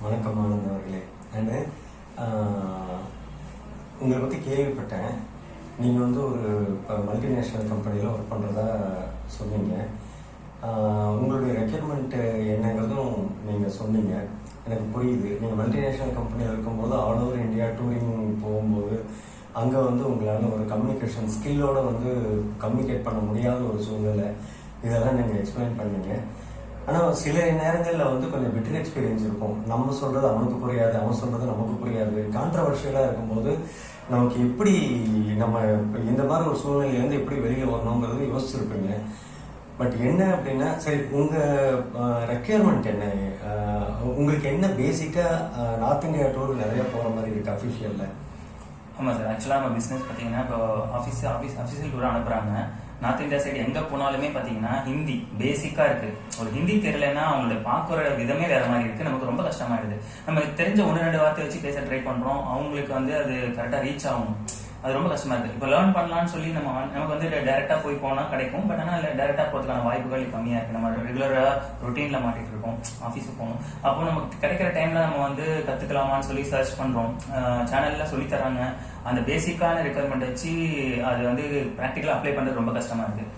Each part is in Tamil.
வணக்கம் ஆனந்த் அவர்களே அண்டு உங்களை பற்றி கேள்விப்பட்டேன். நீங்கள் வந்து ஒரு இப்போ மல்டிநேஷ்னல் கம்பெனியில் ஒர்க் பண்ணுறதா சொன்னீங்க. உங்களுடைய ரெக்யர்மெண்ட்டு என்னங்கிறதும் நீங்கள் சொன்னீங்க. எனக்கு புரியுது. நீங்கள் மல்டிநேஷ்னல் கம்பெனியில் இருக்கும்போது ஆல் ஓவர் இந்தியா டூரிங் போகும்போது அங்கே வந்து உங்களால் ஒரு கம்யூனிகேஷன் ஸ்கில்லோடு வந்து கம்யூனிகேட் பண்ண முடியாத ஒரு சூழ்நிலை. இதெல்லாம் நீங்கள் எக்ஸ்பிளைன் பண்ணீங்க. ஆனால் சில நேரங்களில் வந்து கொஞ்சம் பெட்டர் எக்ஸ்பீரியன்ஸ் இருக்கும். நம்ம சொல்கிறது அவனுக்கு புரியாது அவன் சொல்கிறது நமக்கு புரியாது. கான்ட்ரவர்ஷியலாக இருக்கும்போது நமக்கு எப்படி நம்ம இந்த மாதிரி ஒரு சூழ்நிலையிலேருந்து எப்படி வெளியே வரணுங்கிறது யோசிச்சிருப்பீங்க. பட் என்ன அப்படின்னா சரி உங்கள் ரெக்யர்மெண்ட் என்ன? உங்களுக்கு என்ன பேசிக்காக நார்த் இந்தியா டூர் நிறைய போகிற மாதிரி இருக்குது அஃபிஷியலில் ஆமாம் சார் ஆக்சுவலாக நம்ம பிஸ்னஸ் பார்த்தீங்கன்னா இப்போ ஆஃபீஸ் ஆஃபீஸ் அஃபிஷியல் டூர் அனுப்புகிறாங்க நார்த் இந்தியா சைடு எங்கே போனாலுமே பார்த்தீங்கன்னா ஹிந்தி பேசிக்காக இருக்குது ஒரு ஹிந்தி தெரியலன்னா அவங்களோட பார்க்குற விதமே வேற மாதிரி இருக்குது நமக்கு ரொம்ப கஷ்டமாயிடுது நம்ம தெரிஞ்ச ஒன்று ரெண்டு வார்த்தை வச்சு பேச ட்ரை பண்ணுறோம் அவங்களுக்கு வந்து அது கரெக்டாக ரீச் ஆகும். அது ரொம்ப கஷ்டமா இருக்கு. இப்போ லேர்ன் பண்ணலாம்னு சொல்லி நம்ம நமக்கு வந்து டேரெக்டாக போய் போனால் கிடைக்கும். பட் ஆனால் இல்லை போறதுக்கான போகிறதுக்கான வாய்ப்புகள் கம்மியாக இருக்குது நம்ம ரெகுலராக ரொட்டீனில் மாட்டிட்டு இருக்கோம். ஆஃபீஸுக்கு போகணும். அப்போ நமக்கு கிடைக்கிற டைமில் நம்ம வந்து கற்றுக்கலாமான்னு சொல்லி சர்ச் பண்ணுறோம் சேனலில் சொல்லி தராங்க. அந்த பேசிக்கான ரெக்குவயர்மெண்ட் வச்சு அது வந்து ப்ராக்டிக்கலாக அப்ளை பண்றது ரொம்ப கஷ்டமாக இருக்குது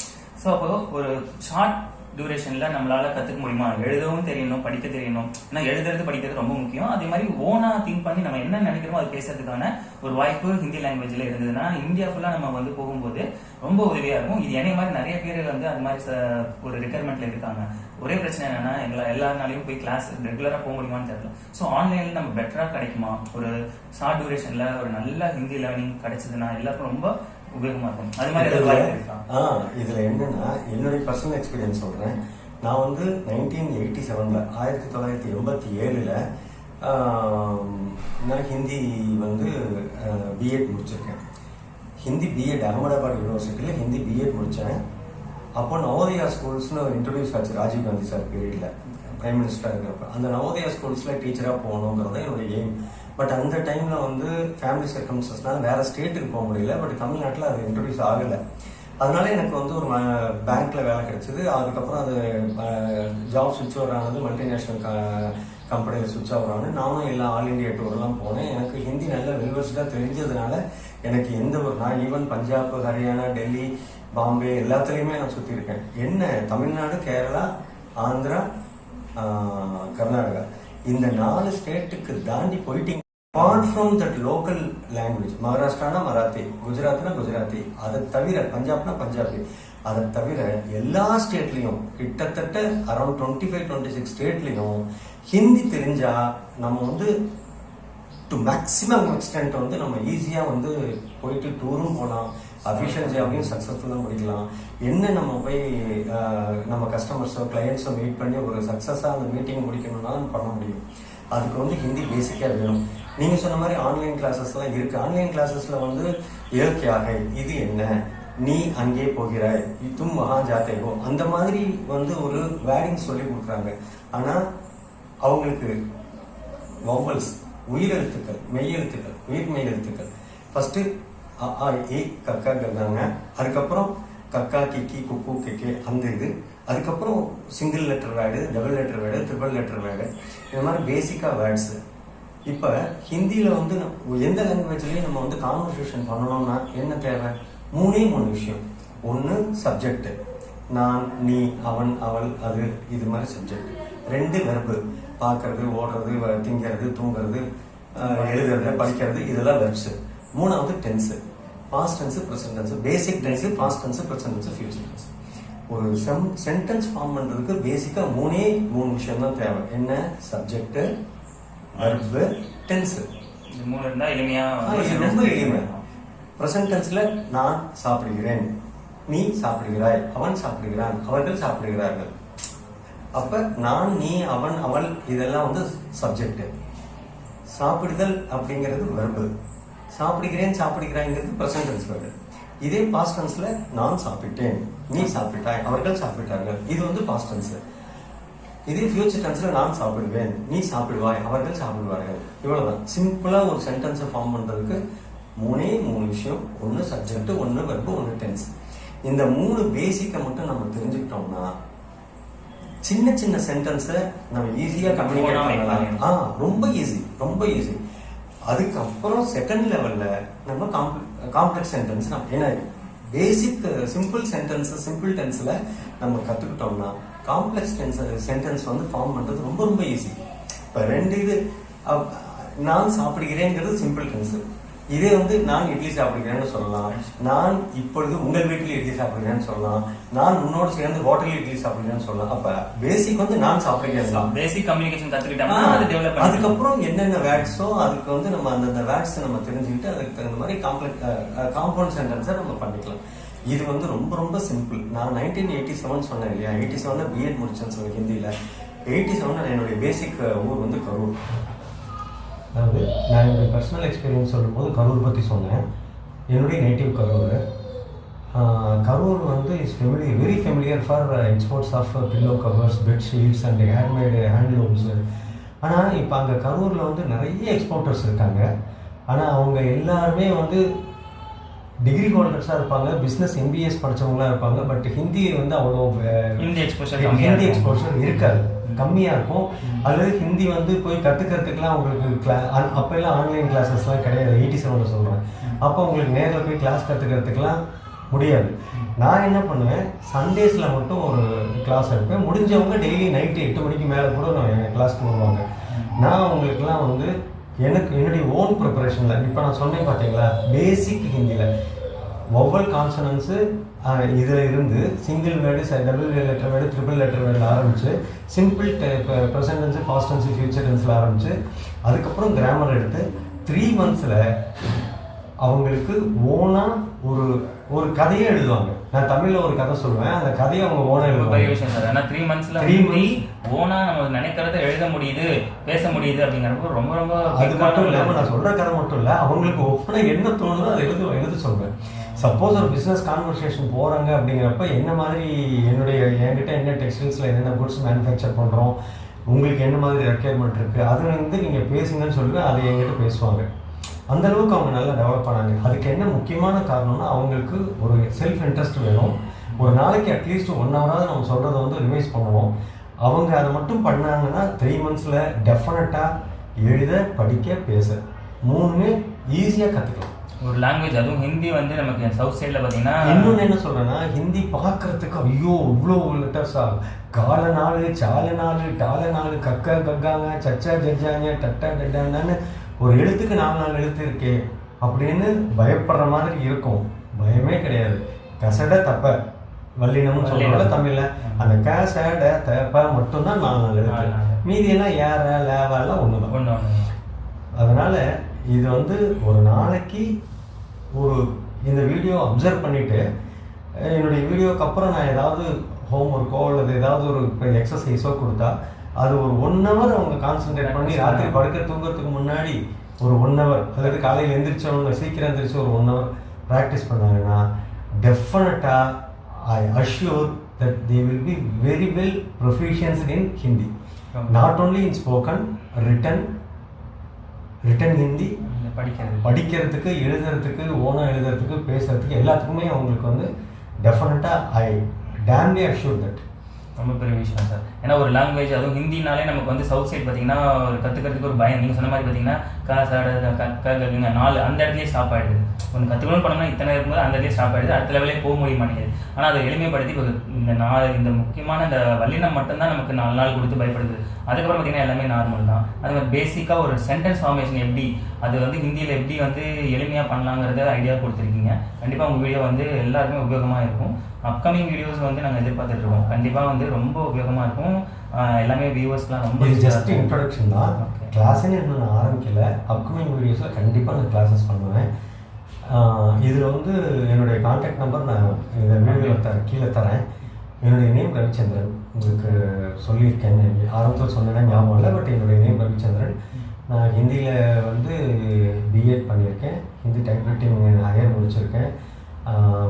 ஸோ அப்போ ஒரு ஷார்ட் டியூரேஷன்ல நம்மளால கத்துக்க முடியுமா? எழுதவும் தெரியணும் படிக்க தெரியணும். ஏன்னா எழுதுறது படிக்கிறது ரொம்ப முக்கியம். அதே மாதிரி ஓனா திங்க் பண்ணி நம்ம என்ன நினைக்கிறோமோ அது பேசுறதுக்கான ஒரு வாய்ப்பு ஹிந்தி லாங்குவேஜ்ல இருந்ததுன்னா இந்தியா ஃபுல்லா நம்ம வந்து போகும்போது ரொம்ப உதவியா இருக்கும். இது என்னை மாதிரி நிறைய பேர் வந்து அது மாதிரி ச- ஒரு ரெக்குயர்மெண்ட்ல இருக்காங்க. ஒரே பிரச்சனை என்னன்னா எங்களை எல்லாருனாலையும் போய் கிளாஸ் ரெகுலரா போக முடியுமான்னு தெரியல. ஸோ ஆன்லைன்ல நம்ம பெட்டரா கிடைக்குமா? ஒரு ஷார்ட் டியூரேஷன்ல ஒரு நல்ல ஹிந்தி லேர்னிங் கிடைச்சதுன்னா எல்லாருக்கும் ரொம்ப இதுல என்னன்னா என்னுடைய பர்சனல் எக்ஸ்பீரியன்ஸ் சொல்றேன். நான் வந்து நைன்டீன் எயிட்டி செவன்ல ஆயிரத்தி தொள்ளாயிரத்தி எண்பத்தி ஏழுல நான் ஹிந்தி வந்து பிஎட் முடிச்சிருக்கேன். ஹிந்தி பிஎட் அகமதாபாத் யூனிவர்சிட்டியில் ஹிந்தி பிஎட் முடித்தேன் அப்போ நவோதயா ஸ்கூல்ஸ்னு இன்ட்ரடியூஸ் ஆச்சு ராஜீவ் காந்தி சார் பீரியடில் பிரைம் மினிஸ்டராக இருக்கிறப்ப. அந்த நவோதயா ஸ்கூல்ஸில் டீச்சராக போகணுங்கிறது என்னுடைய எய்ம் பட் அந்த டைமில் வந்து ஃபேமிலி சர்க்கம்ஸ்டன்ஸ்னால வேற ஸ்டேட்டுக்கு போக முடியல. பட் தமிழ்நாட்டில் அது இன்ட்ரடியூஸ் ஆகலை. அதனால எனக்கு வந்து ஒரு பேங்க்ல வேலை கிடைச்சது. அதுக்கப்புறம் அது ஜாப் சுவிட்ச் ஓவர் ஆனது மல்டிநேஷனல் கம்பெனியில் சுவிட்ச் ஓவர் ஆனது. நானும் எல்லா ஆல் இண்டியா டூர்லாம் போனேன். எனக்கு ஹிந்தி நல்ல வெல்வர்ஸ்டாக தெரிஞ்சதுனால எனக்கு எந்த ஒரு நான் ஈவன் பஞ்சாப் ஹரியானா டெல்லி பாம்பே எல்லாத்துலேயுமே நான் சுற்றி இருக்கேன். என்ன? தமிழ்நாடு கேரளா ஆந்திரா கர்நாடகா. இந்த நாலு ஸ்டேட்டுக்கு தாண்டி போயிட்டீங்க apart from that local language மகாராஷ்டிரானா Marathi குஜராத்னா குஜராத்தி அதை தவிர பஞ்சாப்னா பஞ்சாபி அதை தவிர எல்லா ஸ்டேட்லேயும் கிட்டத்தட்ட around twenty five twenty six ஸ்டேட்லேயும் Hindi தெரிஞ்சால் நம்ம வந்து டு மேக்ஸிமம் எக்ஸ்டென்ட் வந்து நம்ம ஈஸியாக வந்து போயிட்டு டூரும் போகலாம் அஃபிஷியல் ஜாபையும் சக்ஸஸ்ஃபுல்லாக முடிக்கலாம் என்ன நம்ம போய் நம்ம கஸ்டமர்ஸோ கிளையண்ட்ஸோ மீட் பண்ணி ஒரு சக்ஸஸாக அந்த மீட்டிங் முடிக்கணும்னாலும் பண்ண முடியும். அதுக்கு வந்து ஹிந்தி பேசிக்காக வேணும். நீங்கள் சொன்ன மாதிரி ஆன்லைன் கிளாஸஸ்லாம் இருக்குது ஆன்லைன் கிளாஸஸில் வந்து இயற்கையாக இது என்ன? நீ அங்கே போகிறாய். தும் மகா ஜாத்தைகோ அந்த மாதிரி வந்து ஒரு வேர்டிங் சொல்லி கொடுக்குறாங்க. ஆனால் அவங்களுக்கு வௌவல்ஸ் உயிரெழுத்துக்கள் மெய்யெழுத்துக்கள் உயிர் மெய் எழுத்துக்கள் ஃபர்ஸ்ட் அ ஆ இ கக்காங்கிறாங்க அதுக்கப்புறம் கக்கா கிக்கி குக்கு கிக்கே அந்த இது. அதுக்கப்புறம் single letter word double letter word triple letter word இந்த மாதிரி பேசிக்காக வேர்ட்ஸு இப்போ ஹிந்தியில் வந்து நம்ம எந்த லாங்குவேஜ்லேயும் நம்ம வந்து கான்வர்சேஷன் பண்ணணும்னா என்ன தேவை? மூணே மூணு விஷயம். ஒன்று சப்ஜெக்ட் நான் நீ அவன் அவள் அது இது மாதிரி சப்ஜெக்ட் ரெண்டு வெர்பு பார்க்கறது ஓடுறது வ- திங்கிறது தூங்குறது எழுதுறது படிக்கிறது இதெல்லாம் வெர்ப்ஸு மூணாவது tense past tense present tense basic tense past tense present tense future tense ஒரு செம் சென்டென்ஸ் ஃபார்ம் பண்ணுறதுக்கு பேசிக்காக மூணே மூணு விஷயம் தான் தேவை. என்ன? சப்ஜெக்ட்டு வெர்பு டென்ஸ் இது மூணு இருந்தா எளிமையா ரொம்ப எளிமை. ப்ரெசன்ட் டென்ஸ்ல நான் சாப்பிடுகிறேன். நீ சாப்பிடுகிறாய். அவன் சாப்பிடுகிறான். அவர்கள் சாப்பிடுகிறார்கள். அப்ப நான் நீ அவன் அவள் இதெல்லாம் வந்து சப்ஜெக்ட் சாப்பிடுதல் அப்படிங்கிறது வெர்பு சாப்பிடுகிறேன் சாப்பிடுகிறாய்ங்கிறது ப்ரெசன்ட் டென்ஸ் வேர்டு இதே பாஸ்ட் டென்ஸ்ல நான் சாப்பிட்டேன். நீ சாப்பிட்டாய். அவர்கள் சாப்பிட்டார்கள். இது வந்து பாஸ்ட் டென்ஸ் இதே ஃபியூச்சர் டென்ஸ்ல நான் சாப்பிடுவேன் நீ சாப்பிடுவாய் அவர்கள் சாப்பிடுவார்கள். இவ்வளவுதான். சிம்பிளா ஒரு சென்டென்ஸை ஃபார்ம் பண்றதுக்கு மூணே மூணு விஷயம் ஒன்னு சப்ஜெக்ட் ஒன்னு வெர்பு ஒன்னு டென்ஸ் இந்த மூணு பேசிக்கை மட்டும் நம்ம தெரிஞ்சுக்கிட்டோம்னா சின்ன சின்ன சென்டென்ஸை நம்ம ஈஸியாக கம்யூனிகேட் பண்ணலாம். ஆ ரொம்ப ஈஸி ரொம்ப ஈஸி அதுக்கப்புறம் செகண்ட் லெவல்ல நம்ம காம்ப்ளெக்ஸ் சென்டென்ஸ் நம்ம ஏன்னா பேசிக் சிம்பிள் சென்டென்ஸ் சிம்பிள் டென்ஸ்ல நம்ம கத்துக்கிட்டோம்னா காம்ப்ளெக்ஸ் டென்ஸ் சென்டென்ஸ் வந்து ஃபார்ம் பண்றது ரொம்ப ரொம்ப ஈஸி இப்போ ரெண்டு இது நான் சாப்பிடுகிறேங்கிறது சிம்பிள் டென்ஸ் இதே வந்து நான் இட்லி சாப்பிடுகிறேன்னு சொல்லலாம். நான் இப்பொழுது உங்கள் வீட்டில் இட்லி சாப்பிடுகிறேன்னு சொல்லலாம். நான் உன்னோடு சேர்ந்து ஹோட்டலில் இட்லி சாப்பிடுகிறேன்னு சொல்லலாம். அப்ப பேசிக் வந்து நான் சாப்பிடுகிறேன். தான் பேசிக் கம்யூனிகேஷன் கத்துக்கிட்டோம்னா அதுக்கப்புறம் என்னென்ன வேர்ட்ஸோ அதுக்கு வந்து நம்ம அந்தந்த வேர்ட்ஸ் நம்ம தெரிஞ்சுக்கிட்டு அதுக்கு தகுந்த மாதிரி காம்ப்ளெக்ஸ் காம்பவுண்ட் சென்டென்ஸை நம்ம பண்ணிக்கலாம். இது வந்து ரொம்ப ரொம்ப சிம்பிள் நான் நைன்டீன் எயிட்டி செவன் சொன்னேன் இல்லையா? எயிட்டி செவனில் பிஎட் முடிச்சேன்னு சொன்னேன் ஹிந்தியில். எயிட்டி செவனில் என்னுடைய பேசிக் ஊர் வந்து கரூர். அதாவது நான் என்னுடைய பர்சனல் எக்ஸ்பீரியன்ஸ் சொல்லும்போது கரூர் பற்றி சொன்னேன். என்னுடைய நேட்டிவ் கரூர். கரூர் வந்து is familiar very familiar for exports of pillow covers bedsheets and handmade handlooms ஆனால் இப்போ அங்கே கரூரில் வந்து நிறைய எக்ஸ்போர்ட்டர்ஸ் இருக்காங்க. ஆனால் அவங்க எல்லாருமே வந்து டிகிரி ஹோல்டர்ஸாக இருப்பாங்க பிஸ்னஸ் எம்பிஎஸ் படிச்சவங்களா இருப்பாங்க பட் ஹிந்தி வந்து அவ்வளோ ஹிந்தி கம்மியா ஹிந்தி. எக்ஸ்போஷர் இருக்காது. கம்மியாக இருக்கும். அல்லது ஹிந்தி வந்து போய் கற்றுக்கிறதுக்குலாம் உங்களுக்கு கிளா அப்போ எல்லாம் ஆன்லைன் கிளாஸஸ்லாம் கிடையாது. எயிட்டி செவனில் சொல்கிறேன் அப்போ உங்களுக்கு நேரில் போய் கிளாஸ் கற்றுக்கிறதுக்குலாம் முடியாது. நான் என்ன பண்ணுவேன் சண்டேஸில் மட்டும் ஒரு கிளாஸ் எடுப்பேன். முடிஞ்சவங்க டெய்லி நைட்டு எட்டு மணிக்கு மேலே கூட நான் என் கிளாஸ்க்கு வருவாங்க நான் அவங்களுக்குலாம் வந்து எனக்கு என்னுடைய ஓன் ப்ரிப்பரேஷனில் இப்போ நான் சொன்னேன் பார்த்தீங்களா பேசிக் ஹிந்தியில் ஒவ்வொரு கான்சனன்ஸு இதில் இருந்து single word double letter word triple letter வேர்டில் ஆரம்பிச்சு simple present tense past tense future டென்ஸில் ஆரம்பிச்சு அதுக்கப்புறம் கிராமர் எடுத்து த்ரீ மந்த்ஸில் அவங்களுக்கு ஓனாக ஒரு ஒரு கதையே எழுதுவாங்க. நான் தமிழில் ஒரு கதை சொல்லுவேன். அந்த கதையை அவங்க ரொம்ப பெரிய விஷயம் சார். ஆனா த்ரீ மந்த்ஸ்ல Three ஹிந்தி ஓனா நம்ம நினைக்கிறத எழுத முடியுது பேச முடியுது அப்படிங்கிறப்போ ரொம்ப ரொம்ப அது மட்டும் ஆன இல்லாம ஒரு- நான் சொல்ற கதை மட்டும் இல்ல அவங்களுக்கு ஒப்பனை என்ன தோணுதோ அதை எழுத எழுத சொல்றேன். சப்போஸ் ஒரு பிசினஸ் கான்வர்சேஷன் போறாங்க அப்படிங்கிறப்ப என்ன மாதிரி என்னுடைய என்கிட்ட என்ன டெக்ஸ்டைல்ஸ்ல என்னென்ன குட்ஸ் மேனுஃபேக்சர் பண்றோம்? உங்களுக்கு என்ன மாதிரி ரெக்யர்மெண்ட் இருக்கு? அது வந்து நீங்க பேசுங்கன்னு சொல்லுவேன் அதை என்கிட்ட பேசுவாங்க. அந்த அளவுக்கு அவங்க நல்லா டெவலப் பண்ணாங்க அதுக்கு என்ன முக்கியமான காரணம்னா அவங்களுக்கு ஒரு செல்ஃப் இன்ட்ரெஸ்ட் வேணும். ஒரு நாளைக்கு அட்லீஸ்ட் ஒன் ஹவராவது நம்ம சொல்றதை வந்து ரிவைஸ் பண்ணுவோம். அவங்க அதை மட்டும் பண்ணாங்கன்னா த்ரீ மந்த்ஸில் டெஃபினட்டாக எழுத படிக்க பேச. மூணுமே ஈஸியாக கற்றுக்கலாம் ஒரு லாங்குவேஜ் அதுவும் ஹிந்தி வந்து நமக்கு சவுத் சைடுல பாத்தீங்கன்னா இன்னொன்று என்ன சொல்றேன்னா ஹிந்தி பார்க்கறதுக்கு ஐயோ இவ்வளோ லெட்டர்ஸா கால நாலு சால நாலு டால நாலு கக்க கக்காங்க சச்சா ஜஜாங்க டட்டா டட்டான்னு ஒரு எழுத்துக்கு நாலு நாலு எழுத்து இருக்கே அப்படின்னு பயப்படுற மாதிரி இருக்கும். பயமே கிடையாது. கசட தப்ப. வல்லினம்னு சொல்றோம்ல வல்லினம். தமிழ்ல. அந்த கசட தப்ப மட்டும்தான் நாலு நாலு எழுத்து. மீதி எல்லாம் ஏற லேவா எல்லாம் ஒண்ணுதான். ஒண்ணு ஒண்ணு அதனால இது வந்து ஒரு நாளைக்கு ஒரு இந்த வீடியோ அப்சர்வ் பண்ணிட்டு என்னுடைய வீடியோக்கு அப்புறம் நான் ஏதாவது ஹோம் ஒர்க்கோ அல்லது ஏதாவது ஒரு எக்ஸசைஸோ கொடுத்தா அது ஒரு ஒன் ஹவர் அவங்க கான்சென்ட்ரேட் பண்ணி ராத்திரி படுக்க தூங்குறதுக்கு முன்னாடி ஒரு ஒன் ஹவர் அல்லது காலையில் எந்திரிச்சவங்க சீக்கிரம் எந்திரிச்சு ஒரு ஒன் ஹவர் ப்ராக்டிஸ் பண்ணாங்கன்னா டெஃபினட்டாக I assure that they will be very well proficiency in Hindi not only in spoken written written Hindi படிக்கிறது. படிக்கிறதுக்கு எழுதுறதுக்கு ஓனாக எழுதுறதுக்கு பேசுறதுக்கு எல்லாத்துக்குமே அவங்களுக்கு வந்து டெஃபினட்டாக ஐ டேம்லி அஷ்யூர் தட் ரொம்ப பெரிய விஷயம் சார். ஏன்னா ஒரு லாங்குவேஜ் அதுவும் ஹிந்தினாலே நமக்கு வந்து சவுத் சைட் பார்த்தீங்கன்னா ஒரு கற்றுக்கிறதுக்கு ஒரு பயம். நீங்கள் சொன்ன மாதிரி பார்த்தீங்கன்னா கா சாட க கங்க நாலு அந்த இடத்துலயே ஸ்டாப் ஆயிடுது ஒன்று கற்றுக்கணும்னு பண்ணோம்னா இத்தனை இருக்கும்போது அந்த இடத்துலயே ஸ்டாப் ஆயிடுது அடுத்த லெவலே போக முடிய மாட்டேங்குது. ஆனால் அதை எளிமைப்படுத்தி இப்போ இந்த நாலு இந்த முக்கியமான இந்த வல்லினம் மட்டும்தான் நமக்கு நாலு நாள் கொடுத்து பயப்படுது அதுக்கப்புறம் பார்த்தீங்கன்னா எல்லாமே நார்மல் தான். அது மாதிரி பேசிக்காக ஒரு சென்டென்ஸ் ஃபார்மேஷன் எப்படி அது வந்து ஹிந்தியில் எப்படி வந்து எளிமையாக பண்ணலாங்கிறத ஐடியா கொடுத்துருக்கீங்க. கண்டிப்பாக உங்கள் வீடியோ வந்து எல்லாருக்குமே உபயோகமாக இருக்கும். அப்கமிங் வீடியோஸ் வந்து நாங்கள் எதிர்பார்த்துட்ருக்கோம் கண்டிப்பாக வந்து ரொம்ப உபயோகமாக இருக்கும். எல்லாமே வியூவர்ஸ்லாம் ரொம்ப ஜஸ்ட் இன்ட்ரடக்ஷன் தான். கிளாஸ்ன்னு நான் ஆரம்பிக்கல. அப்கமிங் வீடியோஸில் கண்டிப்பாக நான் கிளாஸஸ் பண்ணுவேன். இதில் வந்து என்னுடைய காண்டாக்ட் நம்பர் நான் இந்த வீடியோவில் தர கீழே தரேன். என்னுடைய நேம் ரவிச்சந்திரன். உங்களுக்கு சொல்லியிருக்கேன். ஆரம்பத்தில் சொன்னேன்னா ஞாபகம் இல்லை பட் என்னுடைய நேம் ரவிச்சந்திரன். நான் ஹிந்தியில் வந்து பிஎட் பண்ணியிருக்கேன். ஹிந்தி டைப்ரைட்டிங் ஹையர் முடிச்சிருக்கேன்.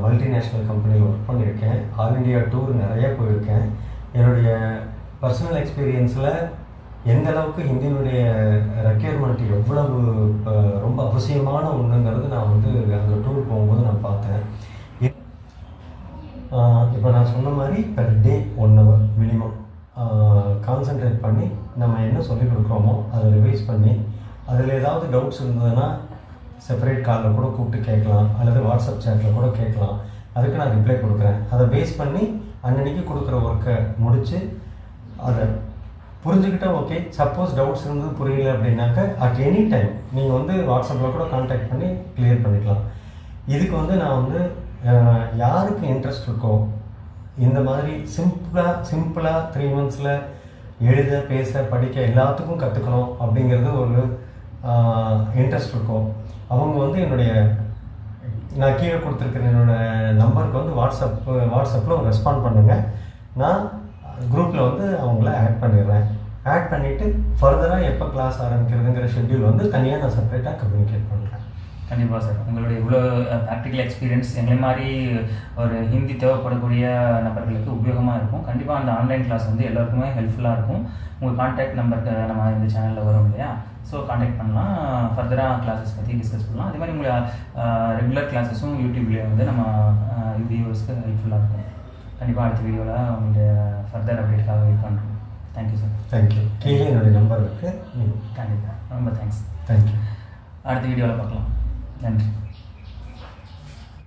மல்டிநேஷ்னல் கம்பெனியில் ஒர்க் பண்ணியிருக்கேன். ஆல் இண்டியா டூர் நிறைய போயிருக்கேன். என்னுடைய பர்சனல் எக்ஸ்பீரியன்ஸில் எந்த அளவுக்கு ஹிந்தியினுடைய ரெக்யர்மெண்ட் எவ்வளவு இப்போ ரொம்ப அவசியமான ஒன்றுங்கிறது நான் வந்து அந்த டூர் போகும்போது நான் பார்த்தேன். இப்போ நான் சொன்ன மாதிரி per day one hour minimum concentrate பண்ணி நம்ம என்ன சொல்லிக் கொடுக்குறோமோ அதை ரிவைஸ் பண்ணி அதில் ஏதாவது டவுட்ஸ் இருந்ததுன்னா செப்பரேட் காலில் கூட கூப்பிட்டு கேட்கலாம். அல்லது வாட்ஸ்அப் சேட்டில் கூட கேட்கலாம். அதுக்கு நான் ரிப்ளை கொடுக்குறேன். அதை பேஸ் பண்ணி அன்னன்னைக்கு கொடுக்குற ஒர்க்கை முடித்து அதை புரிஞ்சுக்கிட்டா ஓகே சப்போஸ் டவுட்ஸ் இருந்தது புரியல அப்படின்னாக்க அட் எனி டைம் நீங்கள் வந்து வாட்ஸ்அப்பில் கூட காண்டாக்ட் பண்ணி கிளியர் பண்ணிக்கலாம். இதுக்கு வந்து நான் வந்து யாருக்கு இன்ட்ரெஸ்ட் இருக்கோ இந்த மாதிரி சிம்பிளாக சிம்பிளாக த்ரீ மந்த்ஸில் எழுத பேச படிக்க எல்லாத்துக்கும் கற்றுக்கணும் அப்படிங்கிறது ஒரு இன்ட்ரெஸ்ட் இருக்கும் அவங்க வந்து என்னுடைய நான் கீழே கொடுத்துருக்கிற என்னோடய நம்பருக்கு வந்து வாட்ஸ்அப் வாட்ஸ்அப்பில் ஒரு ரெஸ்பாண்ட் பண்ணுங்கள் நான் குரூப்பில் வந்து அவங்கள ஆட் பண்ணிடுறேன். ஆட் பண்ணிவிட்டு ஃபர்தராக எப்போ கிளாஸ் ஆரம்பிக்கிறதுங்கிற ஷெட்யூல் வந்து தனியாக நான் செப்பரேட்டாக கம்யூனிகேட் பண்ணுறேன் கண்டிப்பாக சார் உங்களுடைய இவ்வளோ ப்ராக்டிக்கல் எக்ஸ்பீரியன்ஸ் எங்களை மாதிரி ஒரு ஹிந்தி தேவைப்படக்கூடிய நபர்களுக்கு உபயோகமாக இருக்கும். கண்டிப்பாக அந்த ஆன்லைன் கிளாஸ் வந்து எல்லாருக்குமே ஹெல்ப்ஃபுல்லாக இருக்கும். உங்கள் கான்டாக்ட் நம்பருக்கு நம்ம இந்த சேனலில் வரும் இல்லையா? ஸோ காண்டாக்ட் பண்ணலாம். ஃபர்தராக கிளாஸஸ் பற்றி டிஸ்கஸ் பண்ணலாம். அதே மாதிரி உங்களை ரெகுலர் கிளாஸஸும் யூடியூப்லேயே வந்து நம்ம வியூவர்ஸ்க்கு ஹெல்ப்ஃபுல்லாக இருக்கும். கண்டிப்பாக அடுத்த வீடியோவில் உங்களுடைய ஃபர்தர் அப்டேட்காக வெயிட் பண்ணுறோம் thank you sir thank you கீழே என்னுடைய நம்பர் இருக்குது கண்டிப்பாக ரொம்ப தேங்க்ஸ் தேங்க்யூ அடுத்த வீடியோவில் பார்க்கலாம். நன்றி.